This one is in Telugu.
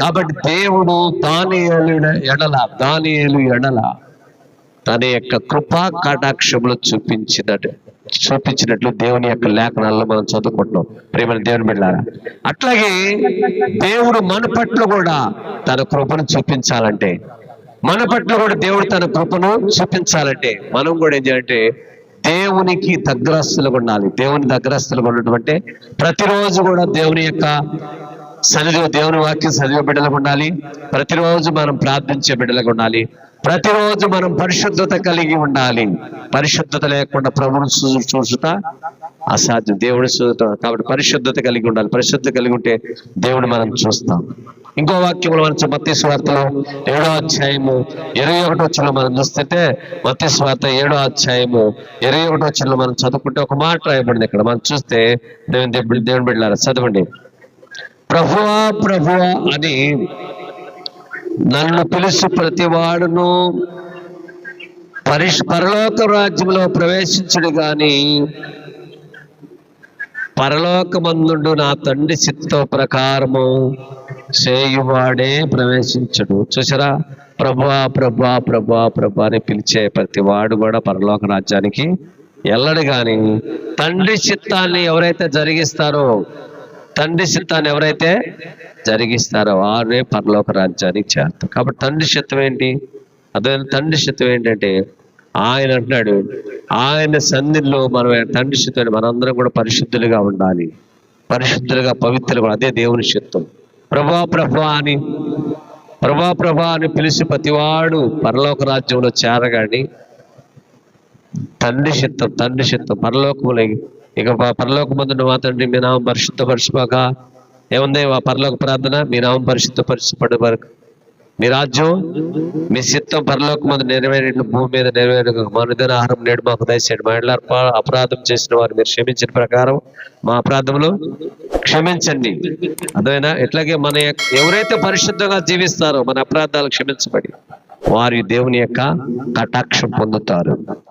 కాబట్టి దేవుడు దానియలు ఎడల దానియేలు ఎడల తన యొక్క కృపా కటాక్షములు చూపించినట్టు చూపించినట్లు దేవుని యొక్క లేఖనాల్లో మనం చదువుకుంటున్నాం. ప్రేమ దేవుని బిడ్డారా అట్లాగే దేవుడు మన పట్ల కూడా తన కృపను చూపించాలంటే మన పట్ల కూడా దేవుడు తన కృపను చూపించాలంటే మనం కూడా ఏం చేయాలంటే దేవునికి దగ్గరస్తులుగా ఉండాలి. దేవుని దగ్గరస్తులుగా ఉండటం అంటే ప్రతిరోజు కూడా దేవుని యొక్క సన్నిధిలో దేవుని వాక్యం చదివే బిడ్డలకు ఉండాలి. ప్రతిరోజు మనం ప్రార్థించే బిడ్డలకు ఉండాలి. ప్రతిరోజు మనం పరిశుద్ధత కలిగి ఉండాలి. పరిశుద్ధత లేకుండా ప్రభుని చూసుట అసాధ్యం. దేవుడి చూడటం కాబట్టి పరిశుద్ధత కలిగి ఉండాలి. పరిశుద్ధత కలిగి ఉంటే దేవుని మనం చూస్తాం. ఇంకో వాక్యంలో మనం మత్తి స్వార్థలో ఏడో అధ్యాయము ఇరవై ఒకటో వచ్చిన మనం చూస్తుంటే మత్తి స్వార్థ ఏడో అధ్యాయము ఇరవై ఒకటో వచ్చిన మనం చదువుకుంటే ఒక మాట రాయబడింది ఇక్కడ. మనం చూస్తే దేవుని దేవుని దేవుని బిడ్డారా చదవండి. ప్రభువా ప్రభువా అని నన్ను పిలుసు ప్రతివాడును పరిష్ పరలోక రాజ్యంలో ప్రవేశించడు కానీ పరలోకమందుండు నా తండ్రి చిత్త ప్రకారము చేయువాడే ప్రవేశించడు. చూసారా ప్రభా ప్రభా ప్రభా ప్రభా అని పిలిచే ప్రతి వాడు కూడా పరలోక రాజ్యానికి వెళ్ళడు కానీ తండ్రి చిత్తాన్ని ఎవరైతే జరిగిస్తారో తండ్రి చిత్తాన్ని ఎవరైతే జరిగిస్తారో వారే పరలోక రాజ్యానికి చేస్తారు కాబట్టి తండ్రి చిత్తం ఏంటి? అదే తండ్రి చిత్తం ఏంటంటే ఆయన అంటున్నాడు ఆయన సన్నిధిలో మనం తండ్రి చిత్తం మనందరం కూడా పరిశుద్ధులుగా ఉండాలి. పరిశుద్ధులుగా పవిత్రులుగా అదే దేవుని చిత్తం ప్రభా ప్రభా అని ప్రభా ప్రభా అని పిలిచి ప్రతివాడు పరలోక రాజ్యంలో చేరగాని తండ్రి చిత్తం తండ్రి చిత్తం పరలోకములై ఇక ప- పరలోక ముందు మా తండ్రి మీ నామం పరిశుద్ధ ఏముంది? మా పరలోక ప్రార్థన మీ నామం పరిశుద్ధ వరకు. మీ రాజ్యం మీ చిత్తం పరలోక ముందు నెరవేరిన భూమి మీద నెరవేరిన మనుదిన ఆహారం నేడు మాకు దయచేయండి. మా ఇళ్ళ అపరాధం చేసిన వారు మీరు క్షమించిన ప్రకారం మా అపరాధములు క్షమించండి. అదేనా ఎట్లాగే మన ఎవరైతే పరిశుద్ధంగా జీవిస్తారో మన అపరాధాలు క్షమించబడి వారి దేవుని యొక్క కటాక్షం పొందుతారు.